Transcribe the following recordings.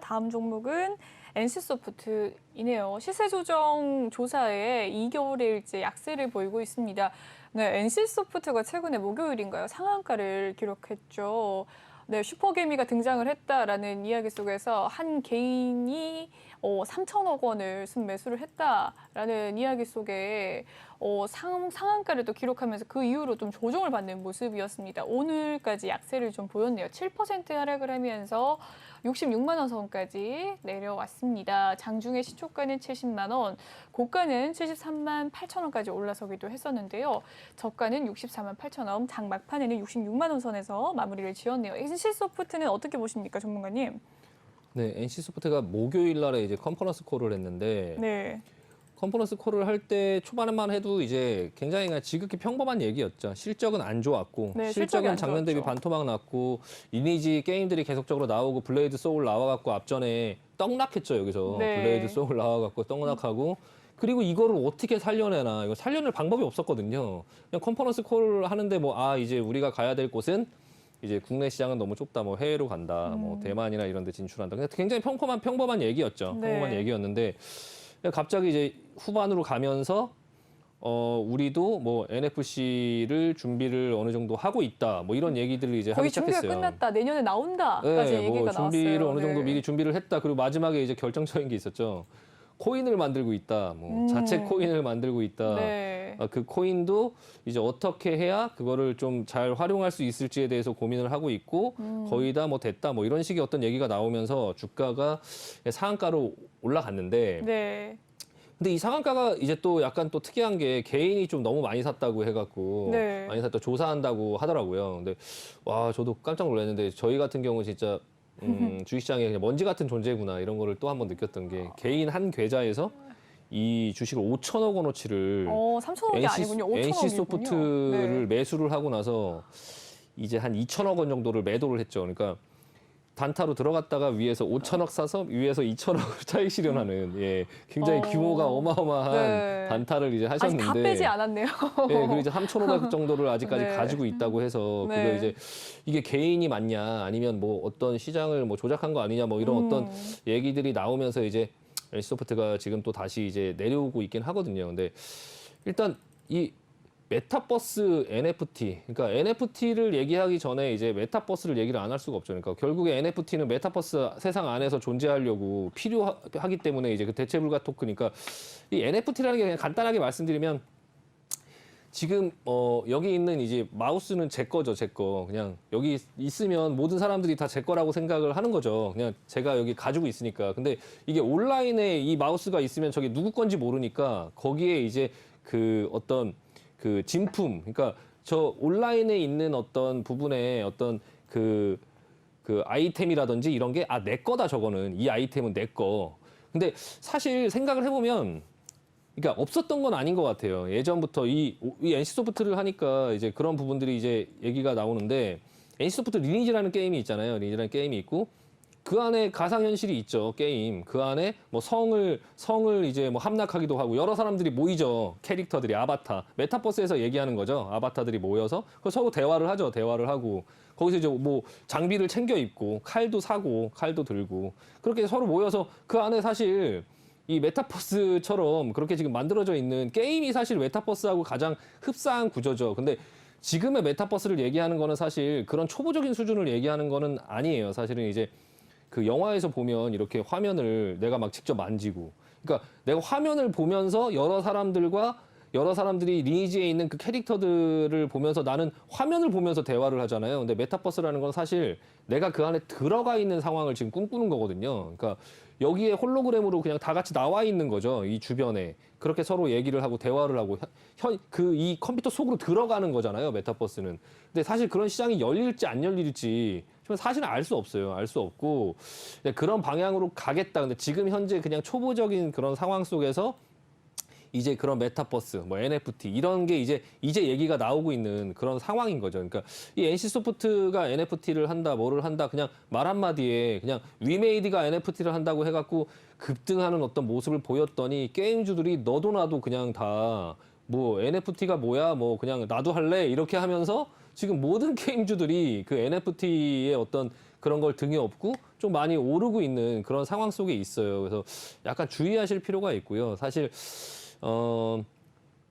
다음 종목은 NC소프트이네요. 시세 조정 조사에 2개월일째 약세를 보이고 있습니다. 네, NC소프트가 최근에 목요일인가요? 상한가를 기록했죠. 네, 슈퍼개미가 등장을 했다라는 이야기 속에서 한 개인이 어, 3천억 원을 순매수를 했다라는 이야기 속에 어, 상, 상한가를 또 기록하면서 그 이후로 좀 조정을 받는 모습이었습니다. 오늘까지 약세를 좀 보였네요. 7% 하락을 하면서 66만 원 선까지 내려왔습니다. 장중에 시초가는 70만 원, 고가는 73만 8천 원까지 올라서기도 했었는데요. 저가는 64만 8천 원, 장 막판에는 66만 원 선에서 마무리를 지었네요. NC소프트는 어떻게 보십니까, 전문가님? 네, NC 소프트가 목요일 날에 이제 컨퍼런스 콜을 했는데 네. 컨퍼런스 콜을 할 때 초반에만 해도 이제 굉장히 그냥 지극히 평범한 얘기였죠. 실적은 안 좋았고 네, 실적이 실적은 안 작년 대비 좋았죠. 반토막 났고 리니지 게임들이 계속적으로 나오고 블레이드 소울 나와갖고 앞전에 떡락했죠 여기서 네. 블레이드 소울 나와갖고 떡락하고 그리고 이거를 어떻게 살려내나 이거 살려낼 방법이 없었거든요. 그냥 컨퍼런스 콜을 하는데 뭐 아 이제 우리가 가야 될 곳은 이제 국내 시장은 너무 좁다, 뭐 해외로 간다, 뭐 음. 대만이나 이런 데 진출한다. 그냥 굉장히 평범한 평범한 얘기였죠. 네. 평범한 얘기였는데 갑자기 이제 후반으로 가면서 어 우리도 뭐 NFC를 준비를 어느 정도 하고 있다. 뭐 이런 얘기들을 이제 하기 준비가 시작했어요. 끝났다. 내년에 나온다까지 네, 얘기가 뭐 준비를 나왔어요. 어느 정도 네. 미리 준비를 했다. 그리고 마지막에 이제 결정적인 게 있었죠. 코인을 만들고 있다. 뭐 음. 자체 코인을 만들고 있다. 네. 아, 그 코인도 이제 어떻게 해야 그거를 좀 잘 활용할 수 있을지에 대해서 고민을 하고 있고 음. 거의 다 뭐 됐다 뭐 이런 식의 어떤 얘기가 나오면서 주가가 상한가로 올라갔는데 네. 근데 이 상한가가 이제 또 약간 또 특이한 게 개인이 좀 너무 많이 샀다고 해갖고 네. 많이 샀다 조사한다고 하더라고요. 근데 와 저도 깜짝 놀랐는데 저희 같은 경우 진짜 음, 주식시장에 그냥 먼지 같은 존재구나 이런 거를 또 한번 느꼈던 게 개인 한 계좌에서 이 주식을 5천억 원어치를 어, 3천억이 아니군요. 5천억이군요. NC 소프트를 네. 매수를 하고 나서 이제 한 2천억 원 정도를 매도를 했죠. 그러니까 단타로 들어갔다가 위에서 5천억 사서 위에서 2천억을 차익 실현하는 예 굉장히 어. 규모가 어마어마한 네. 단타를 이제 아직 하셨는데 다 빼지 않았네요. 예, 그리고 이제 3,500 정도를 아직까지 네. 가지고 있다고 해서 네. 그거 이제 이게 개인이 맞냐 아니면 뭐 어떤 시장을 뭐 조작한 거 아니냐 뭐 이런 어떤 음. 얘기들이 나오면서 이제 NC 소프트가 지금 또 다시 이제 내려오고 있긴 하거든요. 근데 일단 이 메타버스 NFT, 그러니까 NFT를 얘기하기 전에 이제 메타버스를 얘기를 안 할 수가 없죠. 그러니까 결국에 NFT는 메타버스 세상 안에서 존재하려고 필요하기 때문에 이제 그 대체 불가 토크니까 이 NFT라는 게 그냥 간단하게 말씀드리면 지금 어 여기 있는 이제 마우스는 제 거죠, 제 거. 그냥 여기 있으면 모든 사람들이 다 제 거라고 생각을 하는 거죠. 그냥 제가 여기 가지고 있으니까. 근데 이게 온라인에 이 마우스가 있으면 저게 누구 건지 모르니까 거기에 이제 그 어떤 그 진품, 그러니까 저 온라인에 있는 어떤 부분에 어떤 그 그 아이템이라든지 이런 게 아 내 거다 저거는 이 아이템은 내 거. 근데 사실 생각을 해보면 그러니까 없었던 건 아닌 것 같아요. 예전부터 이, 이 NC 소프트를 하니까 이제 그런 부분들이 이제 얘기가 나오는데 NC 소프트 리니지라는 게임이 있잖아요. 리니지라는 게임이 있고 그 안에 가상 현실이 있죠. 게임. 그 안에 뭐 성을 성을 이제 뭐 함락하기도 하고 여러 사람들이 모이죠. 캐릭터들이 아바타. 메타버스에서 얘기하는 거죠. 아바타들이 모여서 그 서로 대화를 하죠. 대화를 하고 거기서 이제 뭐 장비를 챙겨 입고 칼도 사고 칼도 들고 그렇게 서로 모여서 그 안에 사실 이 메타버스처럼 그렇게 지금 만들어져 있는 게임이 사실 메타버스하고 가장 흡사한 구조죠. 근데 지금의 메타버스를 얘기하는 거는 사실 그런 초보적인 수준을 얘기하는 거는 아니에요. 사실은 이제 그 영화에서 보면 이렇게 화면을 내가 막 직접 만지고 그러니까 내가 화면을 보면서 여러 사람들과 여러 사람들이 리니지에 있는 그 캐릭터들을 보면서 나는 화면을 보면서 대화를 하잖아요. 근데 메타버스라는 건 사실 내가 그 안에 들어가 있는 상황을 지금 꿈꾸는 거거든요. 그러니까 여기에 홀로그램으로 그냥 다 같이 나와 있는 거죠. 이 주변에. 그렇게 서로 얘기를 하고 대화를 하고 현 그 이 컴퓨터 속으로 들어가는 거잖아요. 메타버스는. 근데 사실 그런 시장이 열릴지 안 열릴지 좀 사실은 알 수 없어요. 알 수 없고 그런 방향으로 가겠다. 근데 지금 현재 그냥 초보적인 그런 상황 속에서 이제 그런 메타버스, 뭐 NFT 이런 게 이제 이제 얘기가 나오고 있는 그런 상황인 거죠. 그러니까 이 NC 소프트가 NFT를 한다, 뭐를 한다, 그냥 말 한마디에 그냥 위메이드가 NFT를 한다고 해 갖고 급등하는 어떤 모습을 보였더니 게임주들이 너도 나도 그냥 다 뭐 NFT가 뭐야, 뭐 그냥 나도 할래 이렇게 하면서 지금 모든 게임주들이 그 NFT의 어떤 그런 걸 등에 업고 좀 많이 오르고 있는 그런 상황 속에 있어요. 그래서 약간 주의하실 필요가 있고요. 사실 어,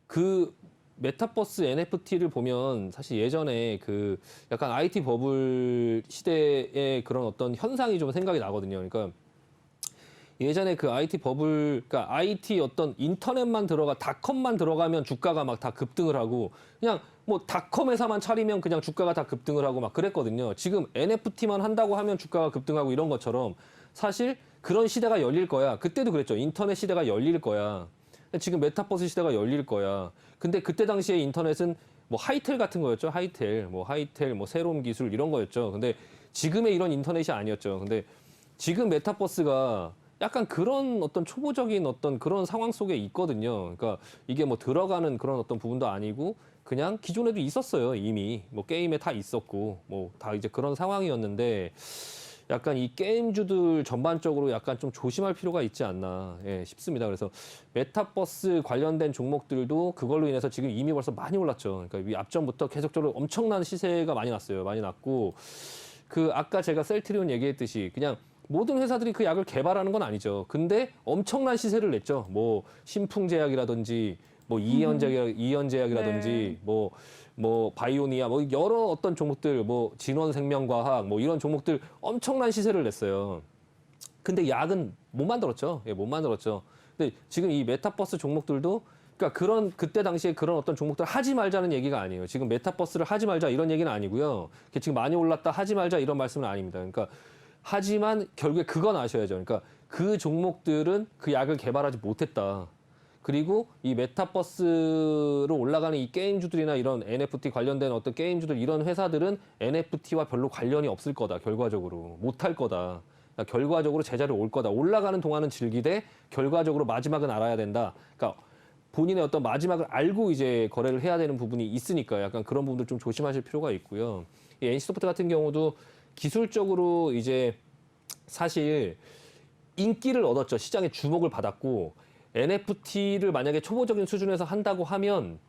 그 메타버스 NFT를 보면 사실 예전에 그 약간 IT 버블 시대의 그런 어떤 현상이 좀 생각이 나거든요. 그러니까 예전에 그 IT 버블, 그러니까 IT 어떤 인터넷만 들어가, 닷컴만 들어가면 주가가 막 다 급등을 하고, 그냥 뭐 닷컴 회사만 차리면 그냥 주가가 다 급등을 하고 막 그랬거든요. 지금 NFT만 한다고 하면 주가가 급등하고 이런 것처럼 사실 그런 시대가 열릴 거야. 그때도 그랬죠. 인터넷 시대가 열릴 거야. 지금 메타버스 시대가 열릴 거야. 근데 그때 당시에 인터넷은 뭐 하이텔 같은 거였죠. 하이텔, 뭐 하이텔, 뭐 새로운 기술 이런 거였죠. 근데 지금의 이런 인터넷이 아니었죠. 근데 지금 메타버스가 약간 그런 어떤 초보적인 어떤 그런 상황 속에 있거든요. 그러니까 이게 뭐 들어가는 그런 어떤 부분도 아니고 그냥 기존에도 있었어요. 이미 뭐 게임에 다 있었고 뭐 다 이제 그런 상황이었는데 약간 이 게임주들 전반적으로 약간 좀 조심할 필요가 있지 않나 예, 싶습니다. 그래서 메타버스 관련된 종목들도 그걸로 인해서 지금 이미 벌써 많이 올랐죠. 그러니까 이 앞전부터 계속적으로 엄청난 시세가 많이 났어요. 많이 났고 그 아까 제가 셀트리온 얘기했듯이 그냥 모든 회사들이 그 약을 개발하는 건 아니죠. 근데 엄청난 시세를 냈죠. 뭐 신풍제약이라든지 뭐 이연제약 이연제약이라든지 네. 뭐 뭐 바이오니아 뭐 여러 어떤 종목들 뭐 진원생명과학 뭐 이런 종목들 엄청난 시세를 냈어요. 근데 약은 못 만들었죠. 예, 못 만들었죠. 근데 지금 이 메타버스 종목들도 그러니까 그런 그때 당시에 그런 어떤 종목들 하지 말자는 얘기가 아니에요. 지금 메타버스를 하지 말자 이런 얘기는 아니고요. 지금 많이 올랐다 하지 말자 이런 말씀은 아닙니다. 그러니까 하지만 결국에 그건 아셔야죠. 그러니까 그 종목들은 그 약을 개발하지 못했다. 그리고 이 메타버스로 올라가는 이 게임주들이나 이런 NFT 관련된 어떤 게임주들 이런 회사들은 NFT와 별로 관련이 없을 거다. 결과적으로 못 할 거다. 그러니까 결과적으로 제자리 올 거다. 올라가는 동안은 즐기되 결과적으로 마지막은 알아야 된다. 그러니까 본인의 어떤 마지막을 알고 이제 거래를 해야 되는 부분이 있으니까 약간 그런 부분들 좀 조심하실 필요가 있고요. 이 NC소프트 같은 경우도 기술적으로 이제 사실 인기를 얻었죠. 시장에 주목을 받았고 NFT를 만약에 초보적인 수준에서 한다고 하면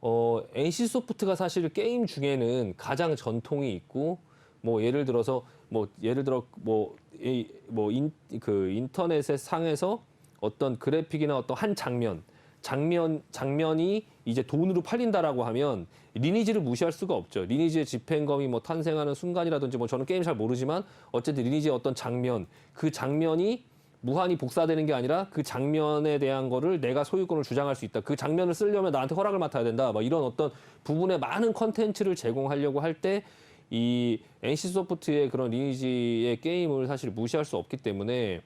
어, NC 소프트가 사실 게임 중에는 가장 전통이 있고 뭐 예를 들어서 뭐 예를 들어 뭐뭐인그 인터넷의 상에서 어떤 그래픽이나 어떤 한 장면 장면 장면이 이제 돈으로 팔린다라고 하면 리니지를 무시할 수가 없죠. 리니지의 집행검이 뭐 탄생하는 순간이라든지 뭐 저는 게임 잘 모르지만 어쨌든 리니지의 어떤 장면 그 장면이 무한히 복사되는 게 아니라 그 장면에 대한 거를 내가 소유권을 주장할 수 있다. 그 장면을 쓰려면 나한테 허락을 맡아야 된다. 뭐 이런 어떤 부분에 많은 컨텐츠를 제공하려고 할 때 이 NC 소프트의 그런 리니지의 게임을 사실 무시할 수 없기 때문에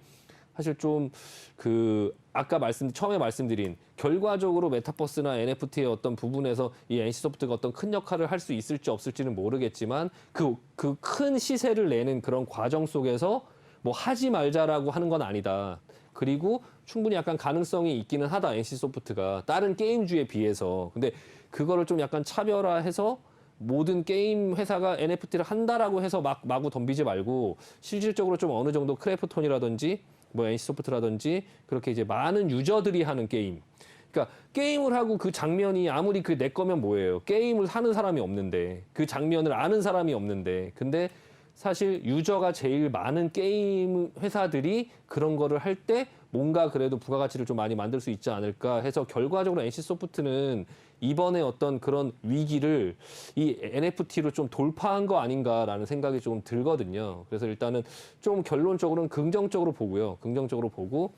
사실 좀 그 아까 말씀 처음에 말씀드린 결과적으로 메타버스나 NFT의 어떤 부분에서 이 NC 소프트가 어떤 큰 역할을 할 수 있을지 없을지는 모르겠지만 그 그 큰 시세를 내는 그런 과정 속에서 뭐 하지 말자라고 하는 건 아니다. 그리고 충분히 약간 가능성이 있기는 하다 NC 소프트가 다른 게임주에 비해서 근데 그거를 좀 약간 차별화해서 모든 게임 회사가 NFT를 한다라고 해서 막 마구 덤비지 말고 실질적으로 좀 어느 정도 크래프톤이라든지 뭐 NC 소프트라든지 그렇게 이제 많은 유저들이 하는 게임. 그러니까 게임을 하고 그 장면이 아무리 그 내 거면 뭐예요? 게임을 하는 사람이 없는데 그 장면을 아는 사람이 없는데 근데 사실 유저가 제일 많은 게임 회사들이 그런 거를 할 때 뭔가 그래도 부가가치를 좀 많이 만들 수 있지 않을까 해서 결과적으로 NC 소프트는 이번에 어떤 그런 위기를 이 NFT로 좀 돌파한 거 아닌가라는 생각이 좀 들거든요. 그래서 일단은 좀 결론적으로는 긍정적으로 보고요. 긍정적으로 보고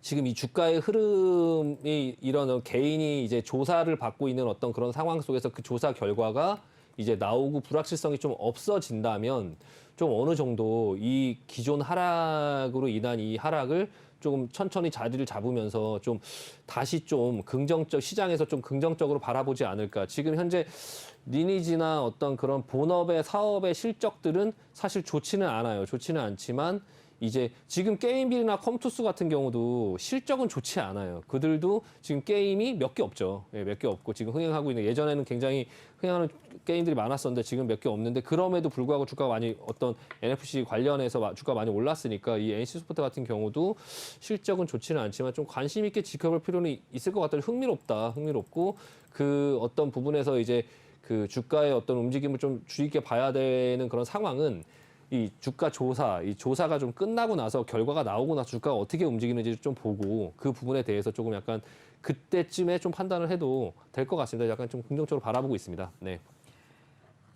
지금 이 주가의 흐름이 이런 개인이 이제 조사를 받고 있는 어떤 그런 상황 속에서 그 조사 결과가 이제 나오고 불확실성이 좀 없어진다면 좀 어느 정도 이 기존 하락으로 인한 이 하락을 조금 천천히 자리를 잡으면서 좀 다시 좀 긍정적 시장에서 좀 긍정적으로 바라보지 않을까. 지금 현재 리니지나 어떤 그런 본업의 사업의 실적들은 사실 좋지는 않아요. 좋지는 않지만 이제 지금 게임빌이나 컴투스 같은 경우도 실적은 좋지 않아요. 그들도 지금 게임이 몇 개 없죠. 예, 몇 개 없고 지금 흥행하고 있는 예전에는 굉장히 흥행하는 게임들이 많았었는데 지금 몇 개 없는데 그럼에도 불구하고 주가가 많이 어떤 NFC 관련해서 마- 주가 많이 올랐으니까 이 NC 스포트 같은 경우도 실적은 좋지는 않지만 좀 관심 있게 지켜볼 필요는 있을 것 같아요. 흥미롭다, 흥미롭고 그 어떤 부분에서 이제 그 주가의 어떤 움직임을 좀 주의 깊게 봐야 되는 그런 상황은 이 주가 조사, 이 조사가 좀 끝나고 나서 결과가 나오고 나서 주가가 어떻게 움직이는지 좀 보고 그 부분에 대해서 조금 약간 그때쯤에 좀 판단을 해도 될 것 같습니다. 약간 좀 긍정적으로 바라보고 있습니다. 네.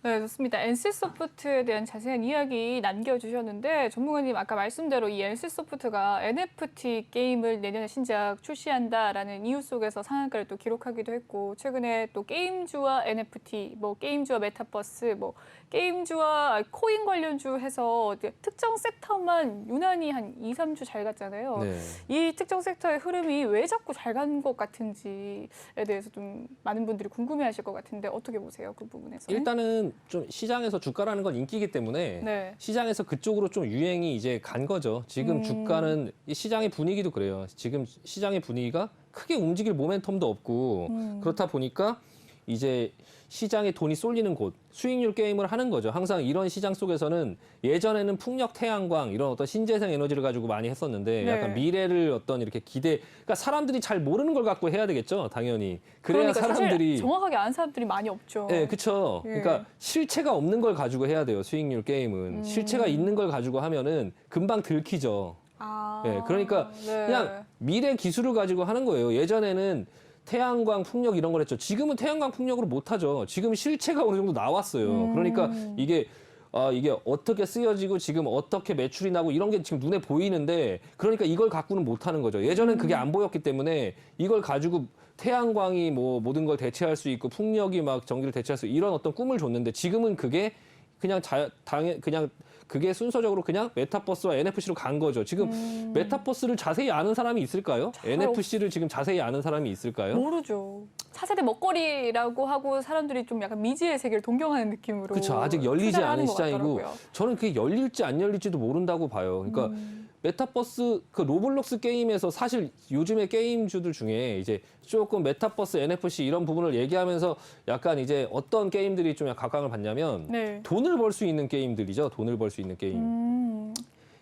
네, 좋습니다. NC소프트에 대한 자세한 이야기 남겨주셨는데 전문가님 아까 말씀대로 이 NC소프트가 NFT 게임을 내년에 신작 출시한다라는 이유 속에서 상한가를 또 기록하기도 했고 최근에 또 게임주와 NFT, 뭐 게임주와 메타버스, 뭐 게임주와 코인 관련주 해서 특정 섹터만 유난히 한 2, 3주 잘 갔잖아요. 네. 이 특정 섹터의 흐름이 왜 자꾸 잘 간 것 같은지에 대해서 좀 많은 분들이 궁금해하실 것 같은데 어떻게 보세요 그 부분에서? 일단은 좀 시장에서 주가라는 건 인기이기 때문에 네. 시장에서 그쪽으로 좀 유행이 이제 간 거죠. 지금 음. 주가는 이 시장의 분위기도 그래요. 지금 시장의 분위기가 크게 움직일 모멘텀도 없고 음. 그렇다 보니까 이제 시장에 돈이 쏠리는 곳 수익률 게임을 하는 거죠. 항상 이런 시장 속에서는 예전에는 풍력, 태양광 이런 어떤 신재생 에너지를 가지고 많이 했었는데 네. 약간 미래를 어떤 이렇게 기대 그러니까 사람들이 잘 모르는 걸 갖고 해야 되겠죠. 당연히 그래야 그러니까 사람들이 정확하게 아는 사람들이 많이 없죠. 네, 그렇죠. 예. 그러니까 실체가 없는 걸 가지고 해야 돼요. 수익률 게임은 음. 실체가 있는 걸 가지고 하면은 금방 들키죠. 아, 예, 그러니까 네. 그냥 미래 기술을 가지고 하는 거예요. 예전에는 태양광, 풍력 이런 걸 했죠. 지금은 태양광, 풍력으로 못 하죠. 지금 실체가 어느 정도 나왔어요. 음. 그러니까 이게 아, 이게 어떻게 쓰여지고 지금 어떻게 매출이 나고 이런 게 지금 눈에 보이는데 그러니까 이걸 갖고는 못 하는 거죠. 예전엔 그게 음. 안 보였기 때문에 이걸 가지고 태양광이 뭐 모든 걸 대체할 수 있고 풍력이 막 전기를 대체할 수 이런 어떤 꿈을 줬는데 지금은 그게 그냥 자, 당연 그냥 그게 순서적으로 그냥 메타버스와 NFC로 간 거죠. 지금 음. 메타버스를 자세히 아는 사람이 있을까요? 잘 NFC를 지금 자세히 아는 사람이 있을까요? 모르죠. 차세대 먹거리라고 하고 사람들이 좀 약간 미지의 세계를 동경하는 느낌으로. 그렇죠. 아직 열리지 않은 시장이고. 저는 그게 열릴지 안 열릴지도 모른다고 봐요. 그러니까 음. 메타버스 그 로블록스 게임에서 사실 요즘의 게임주들 중에 이제 조금 메타버스 NFC 이런 부분을 얘기하면서 약간 이제 어떤 게임들이 좀 각광을 받냐면 네. 돈을 벌 수 있는 게임들이죠. 돈을 벌 수 있는 게임. 음.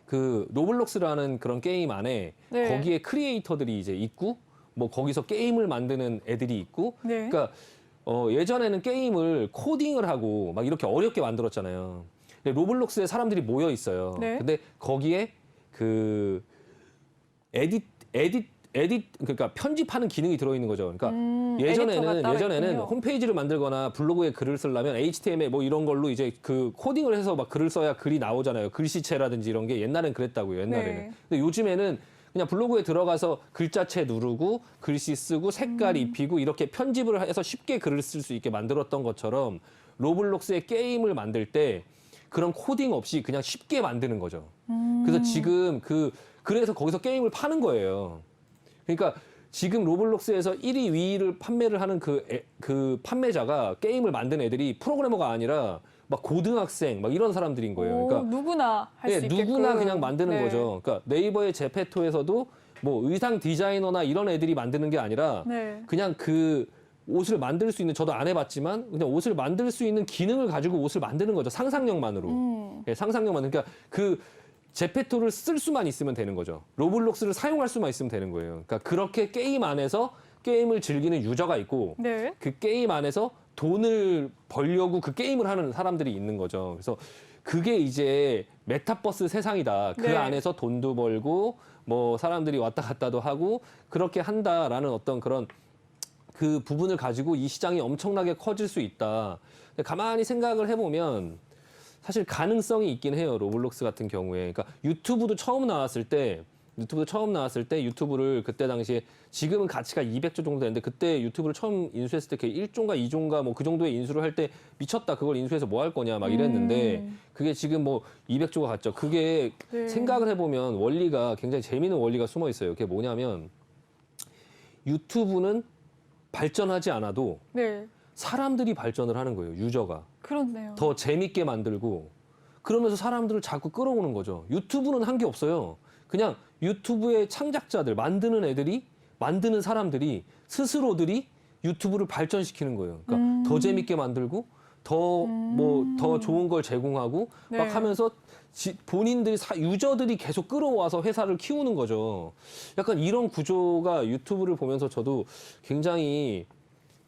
그 로블록스라는 그런 게임 안에 네. 거기에 크리에이터들이 이제 있고 뭐 거기서 게임을 만드는 애들이 있고 네. 그러니까 어, 예전에는 게임을 코딩을 하고 막 이렇게 어렵게 만들었잖아요. 근데 로블록스에 사람들이 모여 있어요. 네. 근데 거기에 그 에딧 에딧 에딧 그러니까 편집하는 기능이 들어 있는 거죠. 그러니까 음, 에디터가 예전에는 따로 예전에는 있군요. 홈페이지를 만들거나 블로그에 글을 쓰려면 HTML 뭐 이런 걸로 이제 그 코딩을 해서 막 글을 써야 글이 나오잖아요. 글씨체라든지 이런 게 옛날엔 그랬다고요. 옛날에는. 네. 근데 요즘에는 그냥 블로그에 들어가서 글자체 누르고 글씨 쓰고 색깔 음. 입히고 이렇게 편집을 해서 쉽게 글을 쓸 수 있게 만들었던 것처럼 로블록스의 게임을 만들 때 그런 코딩 없이 그냥 쉽게 만드는 거죠. 음. 그래서 지금 그 그래서 거기서 게임을 파는 거예요. 그러니까 지금 로블록스에서 1위, 2위를 판매를 하는 그, 애- 그 판매자가 게임을 만든 애들이 프로그래머가 아니라 막 고등학생 막 이런 사람들인 거예요. 오, 그러니까 누구나 할수 예, 있게끔. 누구나 그냥 만드는 네. 거죠. 그러니까 네이버의 제페토에서도 뭐 의상 디자이너나 이런 애들이 만드는 게 아니라 네. 그냥 그 옷을 만들 수 있는 저도 안 해봤지만 그냥 옷을 만들 수 있는 기능을 가지고 옷을 만드는 거죠. 상상력만으로. 음. 예, 상상력만. 그러니까 그 제페토를 쓸 수만 있으면 되는 거죠. 로블록스를 사용할 수만 있으면 되는 거예요. 그러니까 그렇게 게임 안에서 게임을 즐기는 유저가 있고 네. 그 게임 안에서 돈을 벌려고 그 게임을 하는 사람들이 있는 거죠. 그래서 그게 이제 메타버스 세상이다. 그 네. 안에서 돈도 벌고 뭐 사람들이 왔다 갔다도 하고 그렇게 한다라는 어떤 그런 그 부분을 가지고 이 시장이 엄청나게 커질 수 있다. 가만히 생각을 해보면 사실 가능성이 있긴 해요. 로블록스 같은 경우에. 그러니까 유튜브도 처음 나왔을 때 유튜브도 처음 나왔을 때 유튜브를 그때 당시에 지금은 가치가 200조 정도 되는데 그때 유튜브를 처음 인수했을 때 1조인가 2조인가 뭐 그 정도의 인수를 할 때 미쳤다. 그걸 인수해서 뭐 할 거냐 막 이랬는데 음. 그게 지금 뭐 200조가 갔죠. 그게 네. 생각을 해보면 원리가 굉장히 재미있는 원리가 숨어 있어요. 그게 뭐냐면 유튜브는 발전하지 않아도 네. 사람들이 발전을 하는 거예요. 유저가 그렇네요. 더 재밌게 만들고 그러면서 사람들을 자꾸 끌어오는 거죠. 유튜브는 한 게 없어요. 그냥 유튜브의 창작자들 만드는 애들이 만드는 사람들이 스스로들이 유튜브를 발전시키는 거예요. 그러니까 음. 더 재밌게 만들고 더 뭐더 좋은 걸 제공하고 네. 막 하면서 지- 본인들이 사- 유저들이 계속 끌어와서 회사를 키우는 거죠. 약간 이런 구조가 유튜브를 보면서 저도 굉장히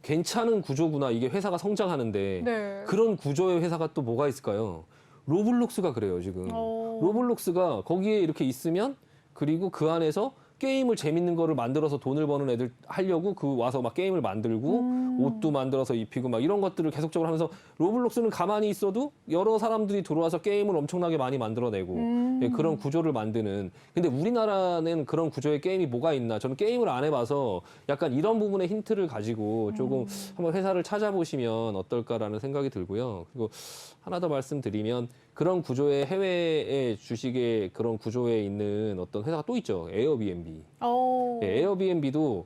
괜찮은 구조구나 이게 회사가 성장하는데 네. 그런 구조의 회사가 또 뭐가 있을까요? 로블록스가 그래요 지금. 어. 로블록스가 거기에 이렇게 있으면 그리고 그 안에서 게임을 재밌는 거를 만들어서 돈을 버는 애들 하려고 그 와서 막 게임을 만들고 음. 옷도 만들어서 입히고 막 이런 것들을 계속적으로 하면서 로블록스는 가만히 있어도 여러 사람들이 들어와서 게임을 엄청나게 많이 만들어내고 음. 예, 그런 구조를 만드는. 근데 우리나라는 그런 구조의 게임이 뭐가 있나? 저는 게임을 안 해봐서 약간 이런 부분의 힌트를 가지고 조금 한번 회사를 찾아보시면 어떨까라는 생각이 들고요. 그리고 하나 더 말씀드리면 그런 구조의 해외의 주식의 그런 구조에 있는 어떤 회사가 또 있죠. 에어비앤비. 어. 예, 에어비앤비도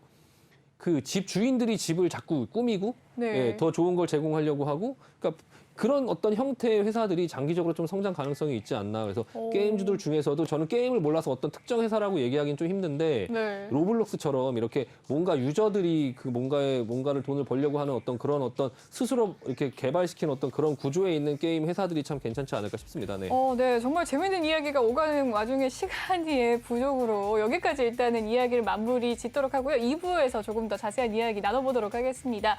그 집 주인들이 집을 자꾸 꾸미고 네. 예, 더 좋은 걸 제공하려고 하고 그러니까 그런 어떤 형태의 회사들이 장기적으로 좀 성장 가능성이 있지 않나 그래서 오. 게임주들 중에서도 저는 게임을 몰라서 어떤 특정 회사라고 얘기하기는 좀 힘든데 네. 로블록스처럼 이렇게 뭔가 유저들이 그 뭔가에 뭔가를 돈을 벌려고 하는 어떤 그런 어떤 스스로 이렇게 개발시킨 어떤 그런 구조에 있는 게임 회사들이 참 괜찮지 않을까 싶습니다. 네. 어, 네. 정말 재밌는 이야기가 오가는 와중에 시간이 부족으로 여기까지 일단은 이야기를 마무리 짓도록 하고요. 2부에서 조금 더 자세한 이야기 나눠보도록 하겠습니다.